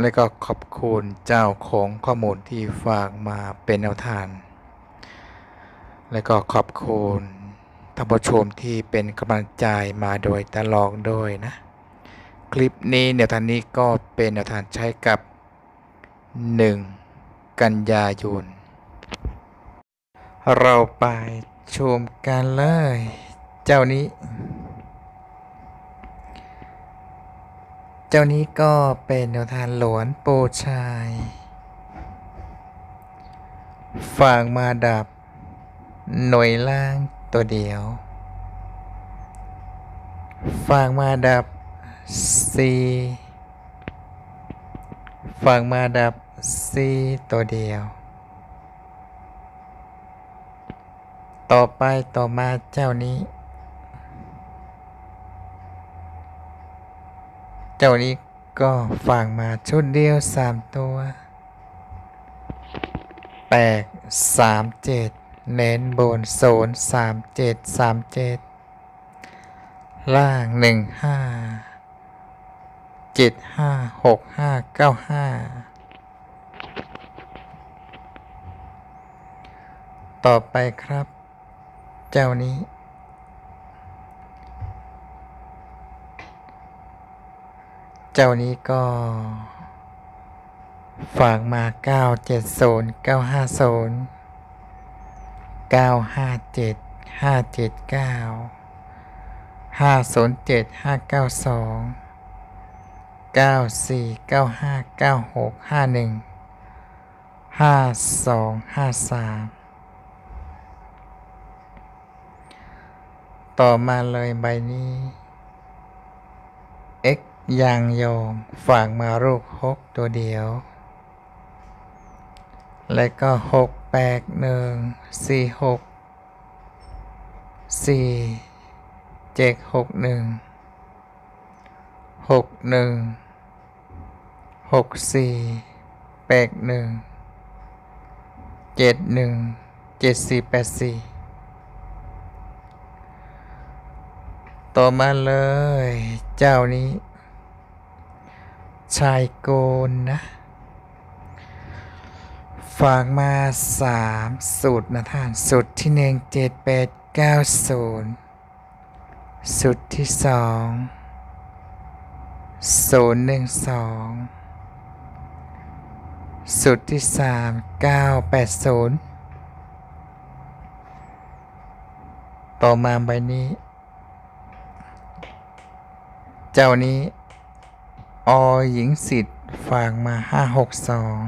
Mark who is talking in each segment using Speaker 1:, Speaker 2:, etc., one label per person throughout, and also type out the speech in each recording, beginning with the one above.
Speaker 1: และก็ขอบคุณเจ้าของข้อมูลที่ฝากมาเป็นแนวทาง และก็ขอบคุณท่านผู้ชมที่เป็นกำลังใจมาโดยตลอดด้วยนะ คลิปนี้แนวทางนี้ก็เป็นแนวทางใช้กับ 1 กันยายน เราไปชมกันเลย เจ้านี้ เจ้านี้ก็เป็นแนวทางหลวนโปชายฝากมาดับ หน่วยล่างตัวเดียวฝากมาดับซีฝากมาดับซีตัวเดียว ต่อไปต่อมาเจ้านี้ เจ้านี้ก็ฝากมาชุดเดียวสามตัวแปดสามเจ็ดเน้นบนโซนสามเจ็ดสามเจ็ดล่างหนึ่งห้าเจ็ดห้าหกห้าเก้าห้าต่อไปครับ เจ้านี้ เจ้านี้ก็ ฝากมา 970 950 957 579 507 592 94 95 96 51 52 53 ต่อมาเลยใบนี้ X ยางโยมฝากมารูปหกตัวเดียว และก็หกแปดหนึ่งสี่หกสี่เจ็ดหกหนึ่งหกหนึ่งหกสี่แปดหนึ่งเจ็ดหนึ่งเจ็ดสี่แปดสี่ต่อมาเลย เจ้านี้ ชายโกนนะ ฝากมาสามสูตรนะท่าน สูตรที่หนึ่งเจ็ดแปดเก้าศูนย์สูตรที่สองศูนย์หนึ่งสองสูตรที่สามเก้าแปดศูนย์ต่อมาใบนี้ เจ้านี้ อหญิงสิทธิ์ฝากมาห้าหกสอง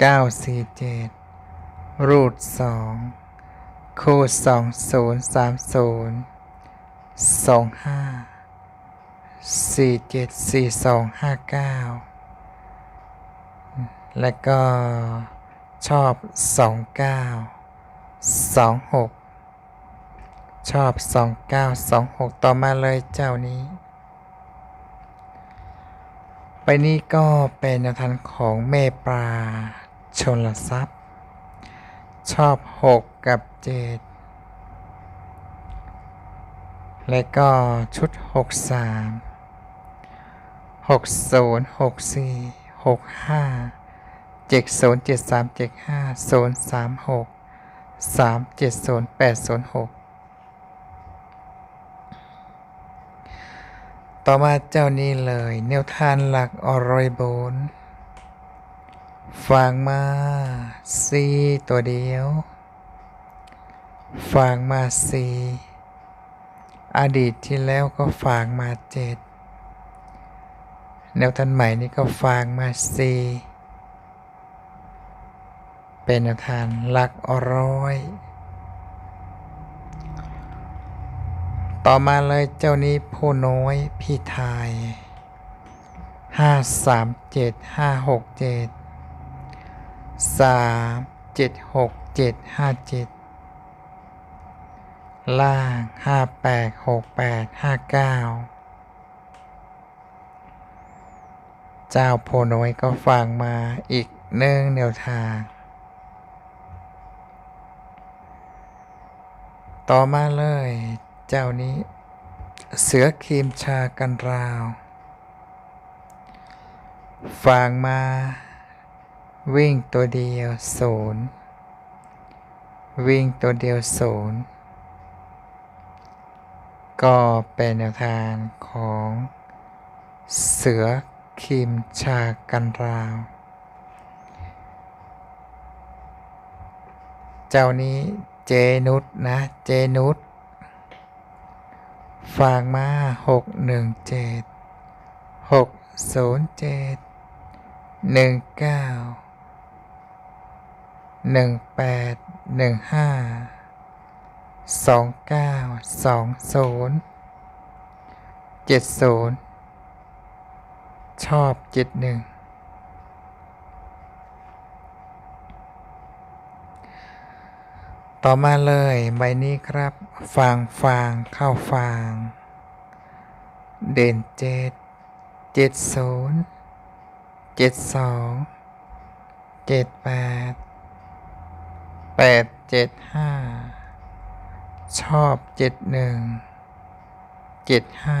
Speaker 1: เก้าสี่เจ็ดรูดสองคูณสองศูนย์สามศูนย์สองห้าสี่เจ็ดสี่สองห้าเก้าแล้วก็ชอบสองเก้าสองหกชอบสองเก้าสองหกต่อมาเลยเจ้านี้ นี้ก็เป็นแนวทางของเมปลาชนละทรัพย์ ชอบ 6 กับ 7 และก็ชุด 6 3 6 0 6 4 6 5 7 0 7 3 7 5 0 3 6 3 7 0 8 0 6 ต่อมาเจ้านี้เลย แนวทานหลักอรอยโบนฝางมาซีตัวเดียวฝางมาซีอดีตที่แล้วก็ฝางมาเจ็ดแนวทันใหม่นี้ก็ฝางมาซีเป็นแนวทานหลักอร้อย ต่อมาเลยเจ้านี้ผู้น้อยพี่ทายห้าสามเจ็ดห้าหกเจ็ดสามเจ็ดหกเจ็ดห้าเจ็ดล่างห้าแปดหกแปดห้าเก้าเจ้าโพน้อยก็ฟังมาอีกหนึ่องแนวทาง ต่อมาเลย เจ้านี้ เสือครีมชากันราวฟางมา วิ่งตัวเดียวศูนย์วิ่งตัวเดียวศูนย์ก็เป็นแนวทางของเสือครีมชากันราว เจ้านี้เจนุสนะ เจนุส ฝากมาหกหนึ่งเจ็ดหกศูนย์เจ็ดหนึ่งเก้าหนึ่งแปดหนึ่งห้าสองเก้าสองศูนย์เจ็ดศูนย์ชอบเจ็ดหนึ่ง ต่อมาเลยใบนี้ครับฟางฟางเข้าฟาง เด่นเจ็ดเจ็ดศูนย์เจ็ดสองเจ็ดแปดแปดเจ็ดห้าชอบเจ็ดหนึ่งเจ็ดห้า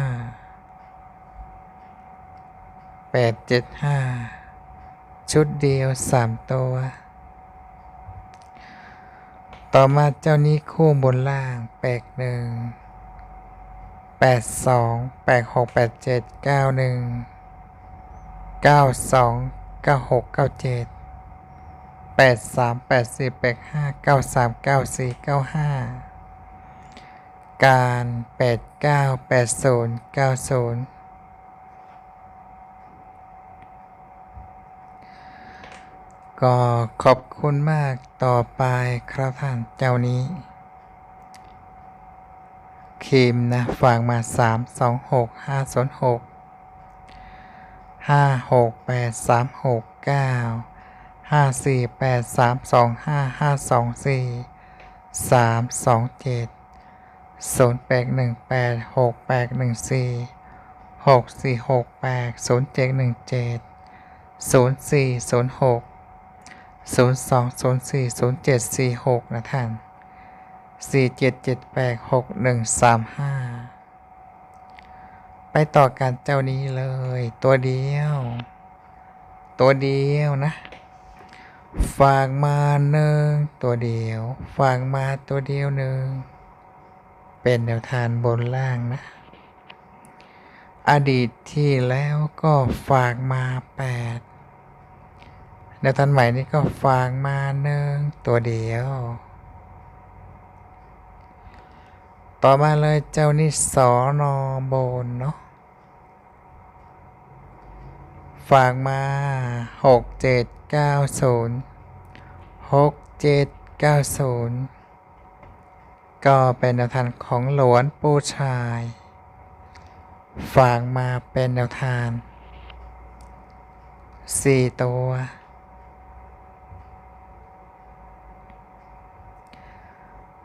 Speaker 1: แปดเจ็ดห้าชุดเดียวสามตัว ต่อมาเจ้านี้คู่บนล่างแปดหนึ่งแปดสองแปดหกแปดเจ็ดเก้าหนึ่งเก้าสองเก้าหกเก้าเจ็ดแปดสามแปดสี่แปดห้าเก้าสามเก้าสี่เก้าห้าการแปดเก้าแปดศูนย์เก้าศูนย์ ก็ขอบคุณมากต่อไปครับท่านเจ้านี้ครีมนะฝากมาสามสองหกห้าศูนย์หกห้าหกแปดสามหกเก้าห้าสี่แปดสามสองห้า 02040746 นะท่าน 47786135 ไปต่อการเจ้านี้เลย ตัวเดียว ตัวเดียวนะ ฝากมาหนึ่งตัวเดียว ฝากมาตัวเดียวหนึ่ง เป็นแนวทานบนล่างนะ อดีตที่แล้วก็ฝากมา 8 เดี๋ยวตอนใหม่นี้ก็ฟางมาหนึ่งตัวเดียว ต่อมาเลยเจ้านี่สอนอบนเนาะฝากมาหกเจ็ดเก้าศูนย์หกเจ็ดเก้าศูนย์ก็เป็นแนวทางของหลวนปูชายฝากมาเป็นแนวทางสี่ตัว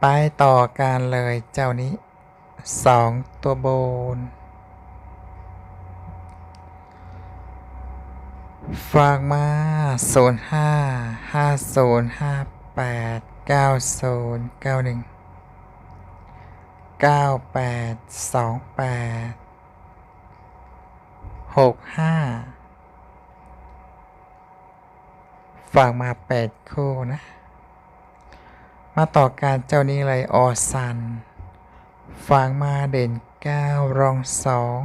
Speaker 1: ไปต่อการเลยเจ้านี้สองตัวโบน ฝากมาศูนย์ห้าห้าศูนย์ห้าแปดเก้าศูนย์เก้าหนึ่งเก้าแปดสองแปดหกห้าฝากมาแปดคู่นะ มาต่อการเจ้านี้เลยออซันฝากมาเด่นเก้ารองสอง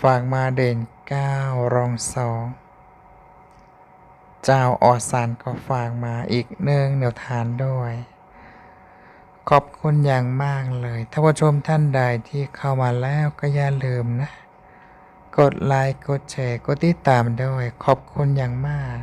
Speaker 1: ฝากมาเด่นเก้ารองสองเจ้าออซันก็ฝากมาอีกหนึ่องแนวทานด้วย ขอบคุณอย่างมากเลยท่านผู้ชมท่านใดที่เข้ามาแล้วก็อย่าลืมนะ กดไลค์ กดแชร์ กดติดตามด้วย ขอบคุณอย่างมาก